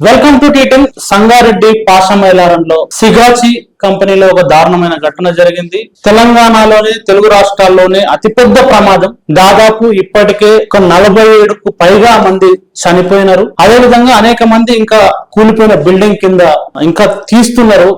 Welcome to టీటన్ సంగారెడ్డి పాషమైలారంలో సిగాచి కంపెనీలో ఒక దారుణమైన ఘటన జరిగింది. తెలంగాణలోనే తెలుగు రాష్ట్రాల్లోనే అతిపెద్ద ప్రమాదం. దాదాపు ఇప్పటికే ఒక నలభై ఏడుకు పైగా మంది చనిపోయినారు. అదే విధంగా అనేక మంది ఇంకా కూలిపోయిన బిల్డింగ్ కింద ఇంకా తీస్తున్నారు.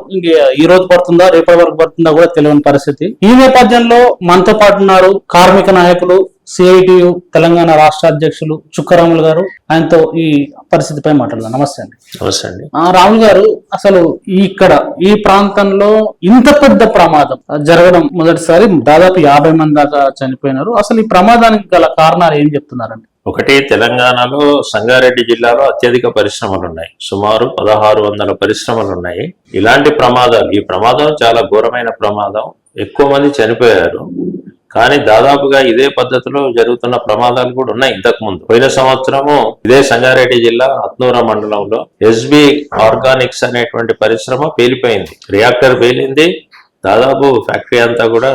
ఈ రోజు పడుతుందా రేపటి వరకు పడుతుందా కూడా తెలియని పరిస్థితి. ఈ నేపథ్యంలో మనతో పాటు ఉన్నారు కార్మిక నాయకులు సిఐటియు తెలంగాణ రాష్ట్ర అధ్యక్షులు చుక్కరాములు గారు ఆయనతో ఈ పరిస్థితిపై మాట్లాడదాం. నమస్తే అండి. నమస్తే అండి. ఆ, రాములు గారు అసలు ఇక్కడ ఈ ప్రాంతంలో ఇంత పెద్ద ప్రమాదం జరగడం మొదటిసారి దాదాపు యాభై మంది దాకా చనిపోయినారు. అసలు ఈ ప్రమాదానికి గల కారణాలు ఏం చెప్తున్నారండి? ఒకటి తెలంగాణలో సంగారెడ్డి జిల్లాలో అత్యధిక పరిశ్రమలు ఉన్నాయి సుమారు పదహారు వందల పరిశ్రమలు ఉన్నాయి ఇలాంటి ప్రమాదాలు ఈ ప్రమాదం చాలా ఘోరమైన ప్రమాదం. ఎక్కువ మంది చనిపోయారు. కానీ దాదాపుగా ఇదే పద్ధతిలో జరుగుతున్న ప్రమాదాలు కూడా ఉన్నాయి ఇంతకు ముందు. పోయిన సంవత్సరము ఇదే సంగారెడ్డి జిల్లా అత్నూర మండలంలో ఎస్బి ఆర్గానిక్స్ అనేటువంటి పరిశ్రమ పేలిపోయింది. రియాక్టర్ పేలింది. దాదాపు ఫ్యాక్టరీ అంతా కూడా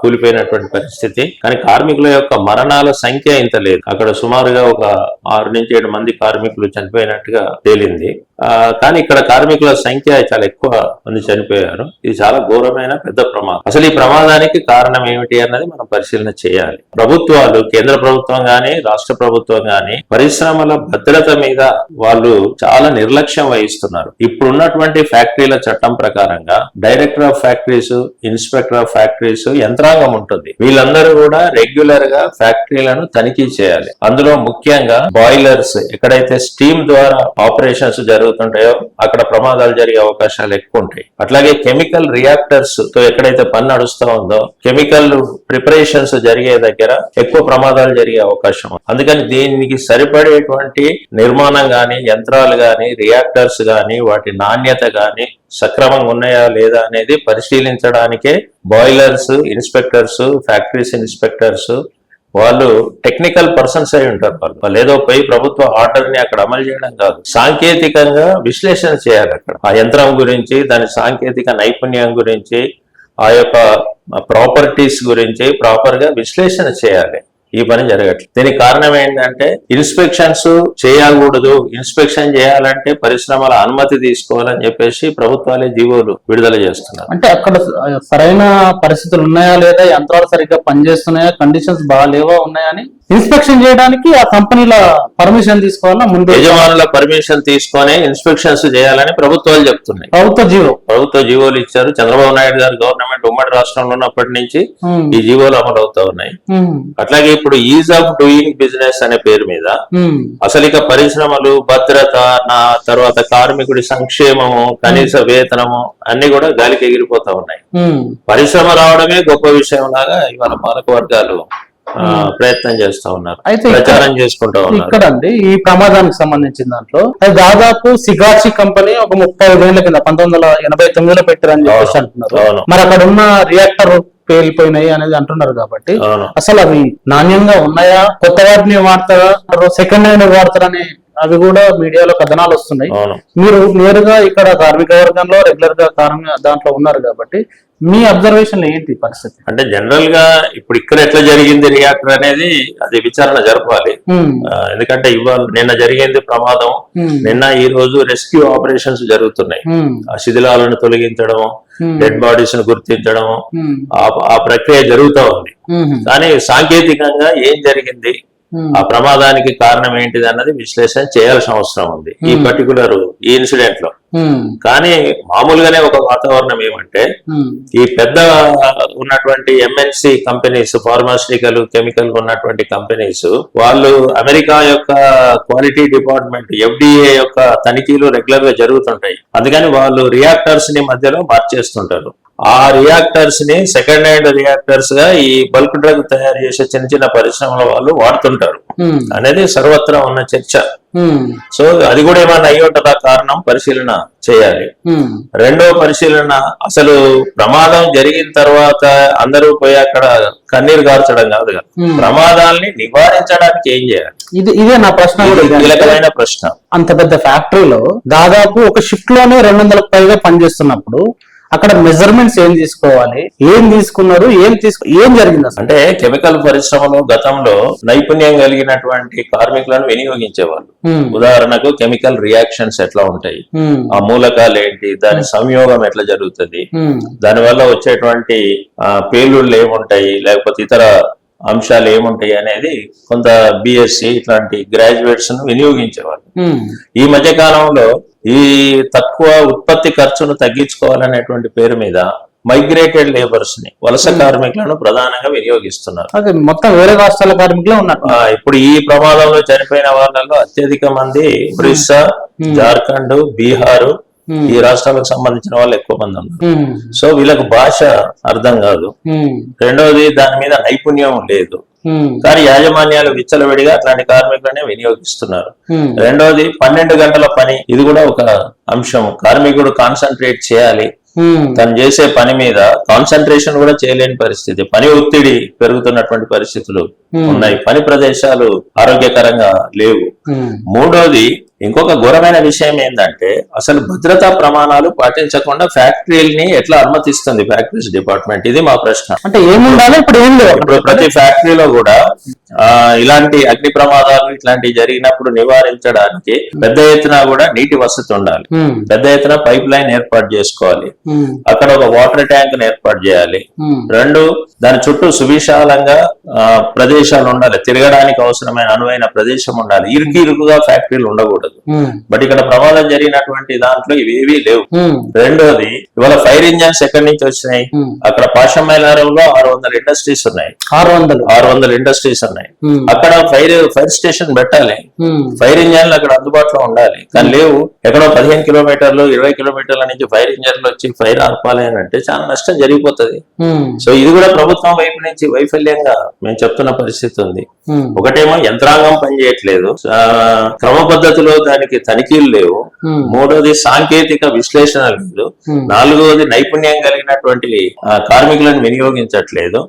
కూలిపోయినటువంటి పరిస్థితి. కానీ కార్మికుల యొక్క మరణాల సంఖ్య ఇంత లేదు. అక్కడ సుమారుగా ఒక ఆరు నుంచి ఏడు మంది కార్మికులు చనిపోయినట్టుగా తేలింది. కానీ ఇక్కడ కార్మికుల సంఖ్య చాలా ఎక్కువ మంది చనిపోయారు. ఇది చాలా ఘోరమైన పెద్ద ప్రమాదం. అసలు ఈ ప్రమాదానికి కారణం ఏమిటి అన్నది మనం పరిశీలన చేయాలి. ప్రభుత్వాలు కేంద్ర ప్రభుత్వం గాని రాష్ట్ర ప్రభుత్వం గాని పరిశ్రమల భద్రత మీద వాళ్ళు చాలా నిర్లక్ష్యం వహిస్తున్నారు. ఇప్పుడున్నటువంటి ఫ్యాక్టరీల చట్టం ప్రకారంగా director of factories inspector of factories యంత్రాంగం ఉంటుంది. వీళ్ళందరూ కూడా రెగ్యులర్గా ఫ్యాక్టరీలను తనిఖీ చేయాలి. అందులో ముఖ్యంగా బాయిలర్స్ ఎక్కడైతే స్టీమ్ ద్వారా ఆపరేషన్స్ జరుగుతుంటాయో అక్కడ ప్రమాదాలు జరిగే అవకాశాలు ఎక్కువ ఉంటాయి. అట్లాగే కెమికల్ రియాక్టర్స్తో ఎక్కడైతే పని నడుస్తూ ఉందో కెమికల్ ప్రిపరేషన్స్ జరిగే దగ్గర ఎక్కువ ప్రమాదాలు జరిగే అవకాశం అందుకని దీనికి సరిపడేటువంటి నిర్మాణం గాని యంత్రాలు గాని రియాక్టర్స్ గాని వాటి నాణ్యత గాని సక్రమంగా ఉన్నాయా లేదా అనేది పరిశీలించడానికే బాయిలర్స్ ఇన్స్పెక్టర్స్ ఫ్యాక్టరీస్ ఇన్స్పెక్టర్స్ వాళ్ళు టెక్నికల్ పర్సన్స్ అయి ఉంటారు వాళ్ళు. వాళ్ళు ఏదో పోయి ప్రభుత్వ ఆర్డర్ని అక్కడ అమలు చేయడం కాదు. సాంకేతికంగా విశ్లేషణ చేయాలి అక్కడ. ఆ యంత్రం గురించి దాని సాంకేతిక నైపుణ్యం గురించి ఆ యొక్క ప్రాపర్టీస్ గురించి ప్రాపర్గా విశ్లేషణ చేయాలి. ఈ పని జరగట్లేదు. దీనికి కారణం ఏంటంటే ఇన్స్పెక్షన్స్ చేయకూడదు. ఇన్స్పెక్షన్ చేయాలంటే పరిశ్రమల అనుమతి తీసుకోవాలని చెప్పేసి ప్రభుత్వాలే జీవోలు విడుదల చేస్తున్నారు. అంటే అక్కడ సరైన పరిస్థితులు ఉన్నాయా లేదా యంత్రాలు సరిగ్గా పనిచేస్తున్నాయా కండిషన్స్ బాగాలేవా ఉన్నాయని ఇన్స్పెక్షన్ చేయడానికి ఆ కంపెనీల పర్మిషన్ తీసుకోవాలా ముందు? యజమానుల పర్మిషన్ తీసుకొని ఇన్స్పెక్షన్స్ చేయాలని ప్రభుత్వాలు చెప్తున్నాయి. ప్రభుత్వ జీవో. ప్రభుత్వ జీవోలు ఇచ్చారు. చంద్రబాబు నాయుడు గారు గవర్నమెంట్ ఉమ్మడి రాష్ట్రంలో ఉన్నప్పటి నుంచి ఈ జీవోలు అమలు అవుతా ఉన్నాయి. అట్లాగే ఇప్పుడు ఈజ్ ఆఫ్ డూయింగ్ బిజినెస్ అనే పేరు మీద అసలు ఇక పరిశ్రమలు భద్రత నా తర్వాత కార్మికుడి సంక్షేమము కనీస వేతనము అన్ని కూడా గాలికి ఎగిరిపోతా ఉన్నాయి. పరిశ్రమ రావడమే గొప్ప విషయం లాగా ఇవాళ పాలక వర్గాలు ప్రయత్నం చేస్తా ఉన్నారు. అయితే ప్రచారం చేసుకుంటా ఉన్నారు. ఇక్కడ అండి ఈ ప్రమాదానికి సంబంధించిన దాంట్లో. దాదాపు సిగాచి కంపెనీ ఒక ముప్పై ఐదేళ్ళ కింద పంతొమ్మిది వందల ఎనభై తొమ్మిదిలో పెట్టారని చెప్పేసి అంటున్నారు. మరి అక్కడ ఉన్న రియాక్టర్ పేలిపోయినాయి అనేది అంటున్నారు కాబట్టి అసలు అవి నాణ్యంగా ఉన్నాయా? కొత్త వాటిని వాడతారా? సెకండ్ హ్యాండ్ వాడతారని అవి కూడా మీడియాలో కథనాలు వస్తున్నాయి. మీరు నేరుగా ఇక్కడ కార్మిక వర్గంలో రెగ్యులర్గా దాంట్లో ఉన్నారు కాబట్టి మీ అబ్జర్వేషన్ ఏంటి పరిస్థితి? అంటే జనరల్గా ఇప్పుడు ఇక్కడ ఎట్లా జరిగింది రియాక్టర్ అనేది అది విచారణ జరపాలి. ఆ, ఎందుకంటే ఇవాళ నిన్న జరిగింది ప్రమాదం. ఉమ్, నిన్న ఈ రోజు రెస్క్యూ ఆపరేషన్స్ జరుగుతున్నాయి. ఉమ్, ఆ శిథిలాలను తొలగించడం డెడ్ బాడీస్ను గుర్తించడం ఆ ప్రక్రియ జరుగుతూ ఉంది. కానీ సాంకేతికంగా ఏం జరిగింది? ఆ ప్రమాదానికి కారణం ఏంటిది అన్నది విశ్లేషణ చేయాల్సిన అవసరం ఉంది. ఈ Hmm. పర్టికులర్ ఈ ఇన్సిడెంట్లో. ఉమ్, కానీ మామూలుగానే ఒక వాతావరణం ఏమంటే ఈ పెద్ద ఉన్నటువంటి ఎంఎన్సి కంపెనీస్ ఫార్మాస్యూటికల్ కెమికల్ ఉన్నటువంటి కంపెనీస్ వాళ్ళు అమెరికా యొక్క క్వాలిటీ డిపార్ట్మెంట్ ఎఫ్డిఏ యొక్క తనిఖీలు రెగ్యులర్గా జరుగుతుంటాయి. అందుకని వాళ్ళు రియాక్టర్స్ని మధ్యలో మార్చేస్తుంటారు. ఆ రియాక్టర్స్ని సెకండ్ హ్యాండ్ రియాక్టర్స్గా ఈ బల్క్ డ్రగ్ తయారు చేసే చిన్న చిన్న పరిశ్రమల వాళ్ళు వాడుతుంటారు. అనేది సర్వత్రా ఉన్న చర్చ. సో అది కూడా ఏమైనా అయ్యి ఉంటుందా కారణం పరిశీలన చేయాలి. రెండో పరిశీలన అసలు ప్రమాదం జరిగిన తర్వాత అందరూ పోయి అక్కడ కన్నీరు కార్చడం కాదు కదా. ప్రమాదాల్ని నివారించడానికి ఏం చేయాలి? ఇది ఇదే నా ప్రశ్న. కీలకమైన ప్రశ్న. అంత పెద్ద ఫ్యాక్టరీలో దాదాపు ఒక షిఫ్ట్లోనే రెండు వందలకు పైగా పనిచేస్తున్నప్పుడు అక్కడ మెజర్మెంట్స్ ఏం తీసుకోవాలి ఏం తీసుకున్నారు ఏం తీసుకో ఏం జరిగింది అంటే కెమికల్ పరిశ్రమలో గతంలో నైపుణ్యం కలిగినటువంటి కార్మికులను వినియోగించేవాళ్ళు. ఉమ్, ఉదాహరణకు కెమికల్ రియాక్షన్స్ ఎట్లా ఉంటాయి? ఉమ్, ఆ మూలకాలు ఏంటి? దాని సంయోగం ఎట్లా జరుగుతుంది? ఉమ్, దానివల్ల వచ్చేటువంటి పేలుళ్ళు ఏముంటాయి? లేకపోతే ఇతర అంశాలు ఏముంటాయి అనేది కొంత బిఎస్సి ఇట్లాంటి గ్రాడ్యుయేట్స్ను వినియోగించేవాళ్ళు. ఈ మధ్య కాలంలో ఈ తక్కువ ఉత్పత్తి ఖర్చును తగ్గించుకోవాలనేటువంటి పేరు మీద మైగ్రేటెడ్ లేబర్స్ని వలస కార్మికులను ప్రధానంగా వినియోగిస్తున్నారు. మొత్తం వేరే రాష్ట్రాల కార్మికులే ఉన్నారు. ఇప్పుడు ఈ ప్రమాదంలో చనిపోయిన వాళ్ళలో అత్యధిక మంది ఒరిస్సా జార్ఖండ్ బీహార్ ఈ రాష్ట్రాలకు సంబంధించిన వాళ్ళు ఎక్కువ మంది ఉన్నారు. సో వీళ్ళకు భాష అర్థం కాదు. రెండవది దాని మీద నైపుణ్యం లేదు. కానీ యాజమాన్యాలు విచ్చలవిడిగా అట్లాంటి కార్మికులనే వినియోగిస్తున్నారు. రెండవది పన్నెండు గంటల పని. ఇది కూడా ఒక అంశం. కార్మికుడు కాన్సన్ట్రేట్ చేయాలి. తను చేసే పని మీద కాన్సన్ట్రేషన్ కూడా చేయలేని పరిస్థితి. పని ఒత్తిడి పెరుగుతున్నటువంటి పరిస్థితులు. ఉన్నాయి. పని ప్రదేశాలు ఆరోగ్యకరంగా లేవు. మూడోది ఇంకొక ఘోరమైన విషయం ఏంటంటే అసలు భద్రతా ప్రమాణాలు పాటించకుండా ఫ్యాక్టరీని ఎట్లా అనుమతిస్తుంది ఫ్యాక్టరీస్ డిపార్ట్మెంట్? ఇది మా ప్రశ్న. అంటే ఏముండాలి ఇప్పుడు ఏం ఇప్పుడు ప్రతి ఫ్యాక్టరీలో కూడా ఇలాంటి అగ్ని ప్రమాదాలు ఇట్లాంటివి జరిగినప్పుడు నివారించడానికి పెద్ద ఎత్తున కూడా నీటి వసతి ఉండాలి. ఉమ్, పెద్ద ఎత్తున పైప్ లైన్ ఏర్పాటు చేసుకోవాలి. ఉమ్, అక్కడ ఒక వాటర్ ట్యాంక్ ఏర్పాటు చేయాలి. రెండు దాని చుట్టూ సువిశాలంగా ఆ, ప్రదేశాలు ఉండాలి. తిరగడానికి అవసరమైన అనువైన ప్రదేశం ఉండాలి. ఇరుకు ఇరుకుగా ఫ్యాక్టరీలు ఉండకూడదు. బట్ ఇక్కడ ప్రమాదం జరిగినటువంటి దాంట్లో ఇవేవీ లేవు. రెండోది ఇవాళ ఫైర్ ఇంజన్స్ ఎక్కడి నుంచి వచ్చినాయి. అక్కడ పాషమైలారంలో ఆరు వందల ఇండస్ట్రీస్ ఉన్నాయి. ఆరు వందలు. ఆరు వందల ఇండస్ట్రీస్ ఉన్నాయి. ఉమ్, అక్కడ ఫైర్ ఫైర్ స్టేషన్ పెట్టాలి. ఫైర్ ఇంజన్లు అక్కడ అందుబాటులో ఉండాలి. కానీ లేవు. ఎక్కడో పదిహేను కిలోమీటర్లు ఇరవై కిలోమీటర్ల నుంచి ఫైర్ ఇంజన్లు వచ్చి ఫైర్ ఆర్పాలి అని అంటే చాలా నష్టం జరిగిపోతుంది. సో ఇది కూడా ప్రభుత్వం వైపు నుంచి వైఫల్యంగా మేము చెప్తున్న పరిస్థితి ఉంది. ఒకటేమో యంత్రాంగం పనిచేయట్లేదు. క్రమ పద్ధతిలో దానికి తనిఖీలు లేవు. మూడోది సాంకేతిక విశ్లేషణ లేదు. నాలుగోది నైపుణ్యం కలిగినటువంటి కార్మికులను వినియోగించట్లేదు.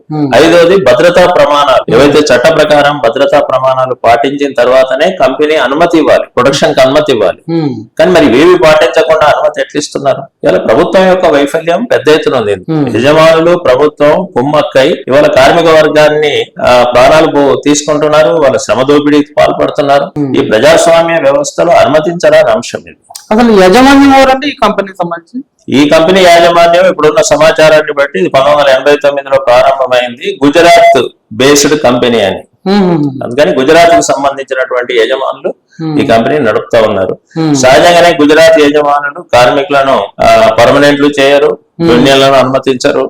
ఐదోది భద్రతా ప్రమాణాలు. ఏవైతే చట్ట ప్రకారం భద్రతా ప్రమాణాలు పాటించిన తర్వాతనే కంపెనీ అనుమతి ఇవ్వాలి ప్రొడక్షన్కి అనుమతి ఇవ్వాలి. కానీ మరి ఇవేవి పాటించకుండా అనుమతి ఎట్లా ఇస్తున్నారు ఇవాళ ప్రభుత్వం యొక్క వైఫల్యం పెద్ద ఎత్తున ఉంది. యజమానులు ప్రభుత్వం కుమ్మక్కై ఇవాళ కార్మిక వర్గాన్ని ప్రాణాలు తీసుకుంటున్నారు. వాళ్ళ శ్రమ దోపిడీకి పాల్పడుతున్నారు. ఈ ప్రజాస్వామ్య వ్యవస్థలో అనుమతించరాని అంశం ఇది. అసలు యజమాన్యం ఎవరంటే ఈ కంపెనీకి సంబంధించి? ఈ కంపెనీ యాజమాన్యం ఇప్పుడున్న సమాచారాన్ని బట్టి ఇది పంతొమ్మిది వందల ఎనభై తొమ్మిదిలో ప్రారంభమైంది. గుజరాత్ బేస్డ్ కంపెనీ అని. అందుకని గుజరాత్కు సంబంధించినటువంటి యజమానులు ఈ కంపెనీ నడుపుతా ఉన్నారు. సహజంగానే గుజరాత్ యజమానులు కార్మికులను పర్మనెంట్లు చేయరు యూనియన్లను అనుమతించరు.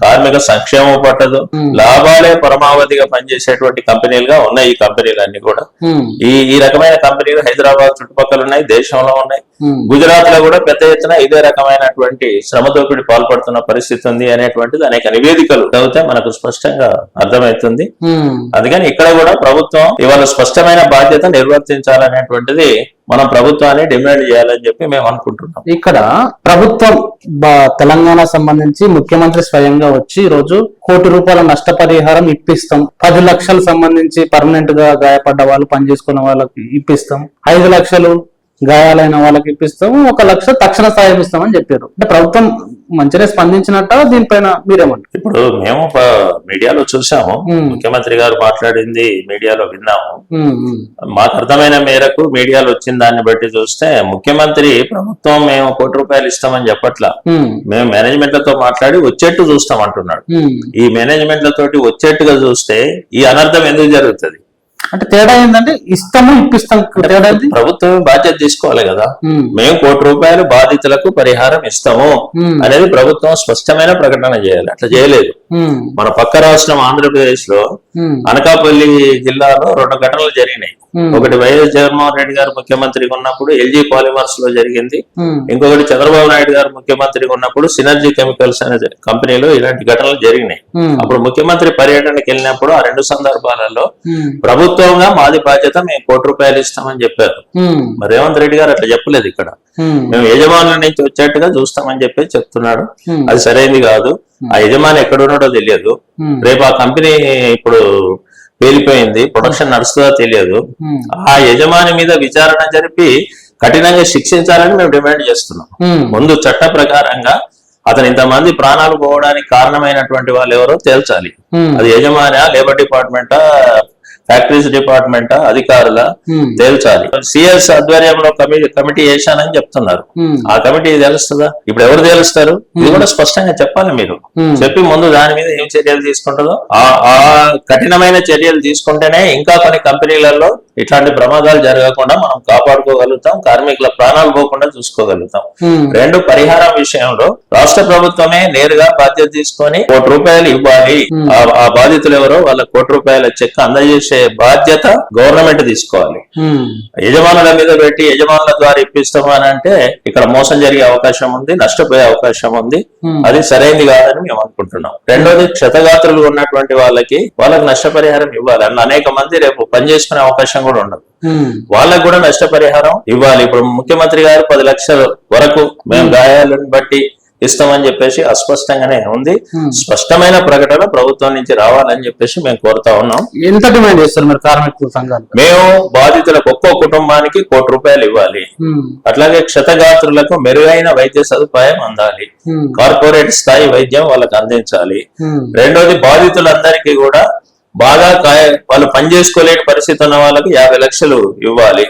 కార్మిక సంక్షేమం పట్టదు. లాభాలే పరమావధిగా పనిచేసేటువంటి కంపెనీలుగా ఉన్నాయి ఈ కంపెనీలన్నీ కూడా. ఉమ్, ఈ ఈ రకమైన కంపెనీలు హైదరాబాద్ చుట్టుపక్కల ఉన్నాయి దేశంలో ఉన్నాయి. గుజరాత్లో కూడా పెద్ద ఎత్తున ఇదే రకమైనటువంటి శ్రమ దోపిడీ పాల్పడుతున్న పరిస్థితి ఉంది అనేటువంటిది అనేక నివేదికలు చదివితే మనకు స్పష్టంగా అర్థమవుతుంది. అందుకని ఇక్కడ కూడా ప్రభుత్వం ఇవాళ స్పష్టమైన బాధ్యత చేయాలనేటువంటిది మనం ప్రభుత్వాన్ని డిమాండ్ చేయాలని చెప్పి మేము అనుకుంటున్నాం. ఇక్కడ ప్రభుత్వం తెలంగాణ సంబంధించి ముఖ్యమంత్రి స్వయంగా వచ్చి రోజు కోటి రూపాయల నష్టపరిహారం ఇప్పిస్తాం. పది లక్షలు సంబంధించి పర్మనెంట్గా గాయపడ్డ వాళ్ళు పనిచేసుకున్న వాళ్ళకి ఇప్పిస్తాం. ఐదు లక్షలు గాయాలైన వాళ్ళకి ఇప్పిస్తాం ఒక లక్ష తక్షణ సాయం ఇస్తామని చెప్పారు. అంటే ప్రభుత్వం మంచిగా స్పందించినట్ట దీనిపైన మీరేమంటారు? ఇప్పుడు మేము మీడియాలో చూసాము. ముఖ్యమంత్రి గారు మాట్లాడింది మీడియాలో విన్నాము. మాకు అర్థమైన మేరకు మీడియాలో వచ్చిన దాన్ని బట్టి చూస్తే ముఖ్యమంత్రి ప్రభుత్వం మేము కోటి రూపాయలు ఇస్తామని చెప్పట్లా. మేము. మేనేజ్మెంట్లతో మాట్లాడి వచ్చేట్టు చూస్తాం అంటున్నాడు. ఈ మేనేజ్మెంట్లతోటి వచ్చేట్టుగా చూస్తే ఈ అనర్థం ఎందుకు జరుగుతుంది? అంటే తేడా ఏంటంటే ఇస్తాము ఇప్పిస్తాం. తేడా? ప్రభుత్వం బాధ్యత తీసుకోవాలి కదా. మేము కోటి రూపాయలు బాధితులకు పరిహారం ఇస్తాము అనేది ప్రభుత్వం స్పష్టమైన ప్రకటన చేయాలి. అట్లా చేయలేదు. మన పక్క రాష్ట్రం ఆంధ్రప్రదేశ్లో అనకాపల్లి జిల్లాలో రెండు ఘటనలు జరిగినాయి. ఒకటి వైఎస్ జగన్మోహన్ రెడ్డి గారు ముఖ్యమంత్రిగా ఉన్నప్పుడు ఎల్జీ పాలిమర్స్లో జరిగింది ఇంకొకటి చంద్రబాబు నాయుడు గారు ముఖ్యమంత్రిగా ఉన్నప్పుడు సినర్జీ కెమికల్స్ అనే కంపెనీలో ఇలాంటి ఘటనలు జరిగినాయి. అప్పుడు ముఖ్యమంత్రి పర్యటనకి వెళ్ళినప్పుడు ఆ రెండు సందర్భాలలో ప్రభుత్వంగా మాది బాధ్యత మేము కోటి రూపాయలు ఇస్తామని చెప్పారు. మరి రేవంత్ రెడ్డి గారు అట్లా చెప్పలేదు ఇక్కడ. మేము యజమానుల నుంచి వచ్చేట్టుగా చూస్తామని చెప్పి చెప్తున్నాడు. అది సరైనది కాదు. ఆ యజమాని ఎక్కడున్నాడో తెలియదు. ఉమ్, రేపు ఆ కంపెనీ ఇప్పుడు పేలిపోయింది ప్రొడక్షన్ నడుస్తుందో తెలియదు. ఉమ్, ఆ యజమాని మీద విచారణ జరిపి కఠినంగా శిక్షించాలని మేము డిమాండ్ చేస్తున్నాం. ముందు చట్ట ప్రకారంగా అతను ఇంతమంది ప్రాణాలు పోవడానికి కారణమైనటువంటి వాళ్ళు ఎవరో తేల్చాలి. అది యజమాని లేబర్ డిపార్ట్మెంటా ఫ్యాక్టరీస్ డిపార్ట్మెంటా? అధికారుల? తేల్చాలి. సిఎస్ ఆధ్వర్యంలో కమిటీ వేశానని చెప్తున్నారు. ఆ కమిటీ తెలుస్తుందా? ఇప్పుడు ఎవరు తేలుస్తారు? ఇది కూడా స్పష్టంగా చెప్పాలి మీరు. చెప్పి ముందు దాని మీద ఏం చర్యలు తీసుకుంటుందో? ఆ ఆ కఠినమైన చర్యలు తీసుకుంటేనే ఇంకా కొన్ని కంపెనీలలో ఇట్లాంటి ప్రమాదాలు జరగకుండా మనం కాపాడుకోగలుగుతాం కార్మికుల ప్రాణాలు పోకుండా చూసుకోగలుగుతాం. రెండు పరిహారం విషయంలో రాష్ట్ర ప్రభుత్వమే నేరుగా బాధ్యత తీసుకొని కోటి రూపాయలు ఇవ్వాలి. ఆ- ఆ బాధితులు ఎవరో వాళ్ళ కోటి రూపాయల చెక్ అందజేసే బాధ్యత గవర్నమెంట్ తీసుకోవాలి. యజమానుల మీద పెట్టి యజమానుల ద్వారా ఇప్పిస్తాము అని అంటే ఇక్కడ మోసం జరిగే అవకాశం ఉంది నష్టపోయే అవకాశం ఉంది. అది సరైనది కాదని మేము అనుకుంటున్నాం. రెండోది క్షతగాత్రులు ఉన్నటువంటి వాళ్ళకి వాళ్ళకి నష్టపరిహారం ఇవ్వాలి అన్న అనేక మంది రేపు పనిచేసుకునే అవకాశం కూడా ఉండదు. వాళ్ళకు కూడా నష్టపరిహారం ఇవ్వాలి. ఇప్పుడు ముఖ్యమంత్రి గారు పది లక్షల వరకు మేము గాయాలను బట్టి ఇస్తామని చెప్పేసి అస్పష్టంగానే ఉంది. Hmm. స్పష్టమైన ప్రకటన ప్రభుత్వం నుంచి రావాలని చెప్పేసి మేము కోరుతా ఉన్నాం. ఎంత డిమాండ్ చేస్తారు మరి కార్మికుల సంఘాలు? మేము బాధితులకు ఒక్కో కుటుంబానికి కోటి రూపాయలు ఇవ్వాలి. ఉమ్, అట్లాగే క్షతగాత్రులకు మెరుగైన వైద్య సదుపాయం అందాలి. ఉమ్, కార్పొరేట్ స్థాయి వైద్యం వాళ్ళకి అందించాలి. రెండోది బాధితులందరికీ కూడా బాగా కాయ వాళ్ళు పనిచేసుకోలేని పరిస్థితి ఉన్న వాళ్ళకి యాభై లక్షలు ఇవ్వాలి.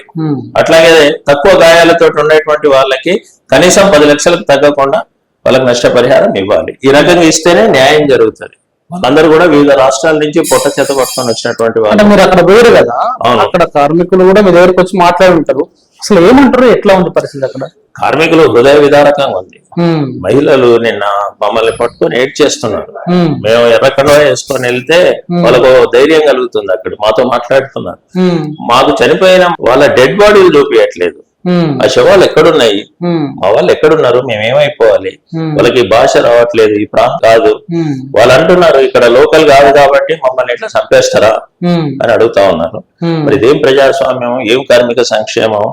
అట్లాగే తక్కువ గాయాలతో ఉండేటువంటి వాళ్ళకి కనీసం పది లక్షలకు తగ్గకుండా వాళ్ళకి నష్టపరిహారం ఇవ్వాలి. ఈ రకంగా ఇస్తేనే న్యాయం జరుగుతుంది. వాళ్ళందరూ కూడా వివిధ రాష్ట్రాల నుంచి పొట్ట చేత పట్టుకొని వచ్చినటువంటి వాళ్ళు. మీరు అక్కడ వేరు కదా. అక్కడ కార్మికులు కూడా మీ దగ్గరకు వచ్చి మాట్లాడి ఉంటారు. అసలు ఏమంటారు? ఎట్లా ఉంది పరిస్థితి అక్కడ? కార్మికులు హృదయ విదారకంగా ఉంది. మహిళలు నిన్న మమ్మల్ని పట్టుకొని ఏడ్ చేస్తున్నారు. మేము ఎర్రకండ వేసుకొని వెళ్తే వాళ్ళకు ధైర్యం కలుగుతుంది అక్కడ. మాతో మాట్లాడుతున్నారు. మాకు చనిపోయిన వాళ్ళ డెడ్ బాడీలు చూపించట్లేదు. ఆ శవాలు ఎక్కడున్నాయి? మా వాళ్ళు ఎక్కడున్నారు? మేమేమైపోవాలి? వాళ్ళకి భాష రావట్లేదు ఈ ప్రాంతం కాదు. వాళ్ళు అంటున్నారు ఇక్కడ లోకల్ కాదు కాబట్టి మమ్మల్ని ఇట్లా చంపేస్తారా? అని అడుగుతా ఉన్నారు. మరి ఇదేం ప్రజాస్వామ్యం? ఏం కార్మిక సంక్షేమం?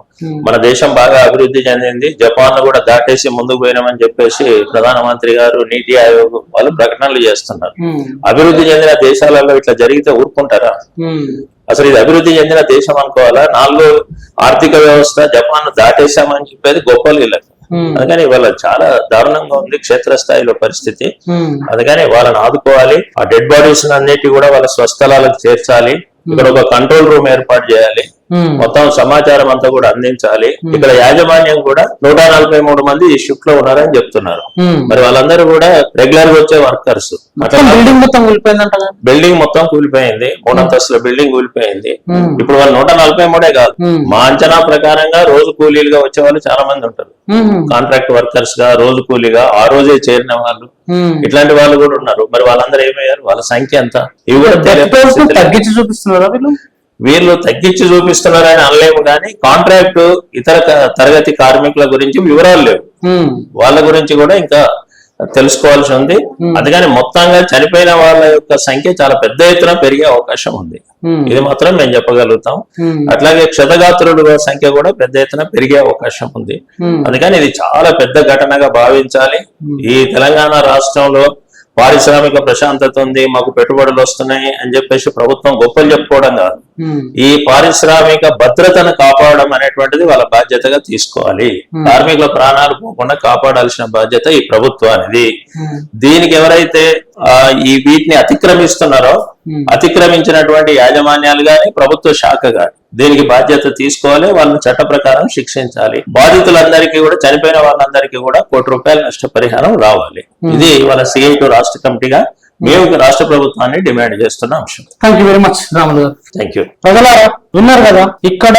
మన దేశం బాగా అభివృద్ధి చెందింది జపాన్ కూడా దాటేసి ముందుకు పోయినామని చెప్పేసి ప్రధానమంత్రి గారు నీతి ఆయోగ్ వాళ్ళు ప్రకటనలు చేస్తున్నారు. అభివృద్ధి చెందిన దేశాలలో ఇట్లా జరిగితే ఊరుకుంటారా? అసలు ఇది అభివృద్ధి చెందిన దేశం అనుకోవాలా? నాలుగో ఆర్థిక వ్యవస్థ జపాన్ దాటేశామని చెప్పేది గొప్పలు వీళ్ళకి అందుకని వాళ్ళ చాలా దారుణంగా ఉంది క్షేత్రస్థాయిలో పరిస్థితి. ఉమ్, అందుకని వాళ్ళని ఆదుకోవాలి. ఆ డెడ్ బాడీస్ అన్నిటి కూడా వాళ్ళ స్వస్థలాలకు చేర్చాలి. ఇక్కడ ఒక కంట్రోల్ రూమ్ ఏర్పాటు చేయాలి. మొత్తం సమాచారం అంతా కూడా అందించాలి. ఇక్కడ యాజమాన్యం కూడా నూట నలభై మూడు మంది ఈ షిఫ్ట్లో ఉన్నారని చెప్తున్నారు. ఉమ్. మరి వాళ్ళందరూ కూడా రెగ్యులర్గా వచ్చే వర్కర్స్ బిల్డింగ్ మొత్తం కూలిపోయిందంట? బిల్డింగ్ మొత్తం కూలిపోయింది. మూడంతస్తుల బిల్డింగ్ కూలిపోయింది. ఇప్పుడు వాళ్ళు నూట నలభై మూడే కాదు. మా అంచనా ప్రకారంగా రోజు కూలీలుగా వచ్చే వాళ్ళు చాలా మంది ఉంటారు కాంట్రాక్ట్ వర్కర్స్గా రోజు కూలీగా ఆ రోజే చేరిన వాళ్ళు. ఇట్లాంటి వాళ్ళు కూడా ఉన్నారు. మరి వాళ్ళందరూ ఏమయ్యారు? వాళ్ళ సంఖ్య ఎంత? ఇవి కూడా. తగ్గించి చూపిస్తున్నారా వీళ్ళు తగ్గించి చూపిస్తున్నారని అనలేము కానీ కాంట్రాక్ట్ ఇతర తరగతి కార్మికుల గురించి వివరాలు లేవు. వాళ్ళ గురించి కూడా ఇంకా తెలుసుకోవాల్సి ఉంది. అందుకని మొత్తంగా చనిపోయిన వాళ్ళ యొక్క సంఖ్య చాలా పెద్ద ఎత్తున పెరిగే అవకాశం ఉంది. ఇది మాత్రం మేము చెప్పగలుగుతాం. అట్లాగే క్షతగాత్రుల సంఖ్య కూడా పెద్ద ఎత్తున పెరిగే అవకాశం ఉంది. అందుకని ఇది చాలా పెద్ద ఘటనగా భావించాలి. ఈ తెలంగాణ రాష్ట్రంలో పారిశ్రామిక ప్రశాంతత ఉంది మాకు పెట్టుబడులు వస్తున్నాయి అని చెప్పేసి ప్రభుత్వం గొప్పలు చెప్పుకోవడం కాదు. ఈ పారిశ్రామిక భద్రతను కాపాడడం అనేటువంటిది వాళ్ళ బాధ్యతగా తీసుకోవాలి. కార్మికుల ప్రాణాలు పోకుండా కాపాడాల్సిన బాధ్యత ఈ ప్రభుత్వానిది ఉమ్, దీనికి ఎవరైతే ఆ, ఈ వీటిని అతిక్రమిస్తున్నారో. అతిక్రమించినటువంటి యాజమాన్యాలు గాని ప్రభుత్వ శాఖ గాని దీనికి బాధ్యత తీసుకోవాలి వాళ్ళని చట్ట ప్రకారం శిక్షించాలి. బాధితులందరికీ కూడా చనిపోయిన వాళ్ళందరికీ కూడా కోటి రూపాయల నష్టపరిహారం రావాలి. ఇది వాళ్ళ సిఐ టు రాష్ట్ర కమిటీగా మేము రాష్ట్ర ప్రభుత్వాన్ని డిమాండ్ చేస్తున్న అంశం. Thank you very much Ramulu garu. Thank you ప్రజలారా విన్నారు కదా ఇక్కడ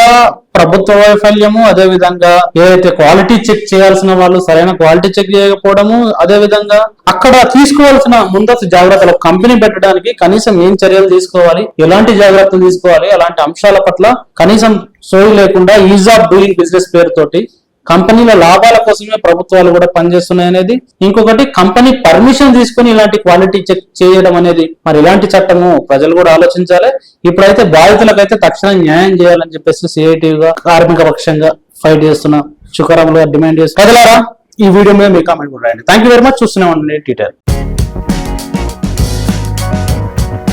ప్రభుత్వ వైఫల్యము అదే విధంగా ఏదైతే క్వాలిటీ చెక్ చేయాల్సిన వాళ్ళు సరైన క్వాలిటీ చెక్ చేయకపోవడము అదే విధంగా అక్కడ తీసుకోవాల్సిన ముందస్తు జాగ్రత్తలు కంపెనీ పెట్టడానికి కనీసం ఏం చర్యలు తీసుకోవాలి ఎలాంటి జాగ్రత్తలు తీసుకోవాలి అలాంటి అంశాల పట్ల కనీసం సోయి లేకుండా ఈజ్ ఆఫ్ డూయింగ్ బిజినెస్ పేరుతోటి కంపెనీల లాభాల కోసమే ప్రభుత్వాలు కూడా పనిచేస్తున్నాయి అనేది. ఇంకొకటి కంపెనీ పర్మిషన్ తీసుకుని ఇలాంటి క్వాలిటీ చెక్ చేయడం అనేది. మరి ఇలాంటి చట్టము ప్రజలు కూడా ఆలోచించాలి. ఇప్పుడైతే బాధితులకైతే తక్షణ న్యాయం చేయాలని చెప్పేసి సిఐటిగా కార్మిక పక్షంగా ఫైట్ చేస్తున్న శుకరంలో డిమాండ్ చేస్తున్నారు. ప్రజలారా ఈ వీడియో మీద మీ కామెంట్ కూడా రాయండి. థ్యాంక్ యూ వెరీ మచ్ చూస్తున్నాం అండి టీటర్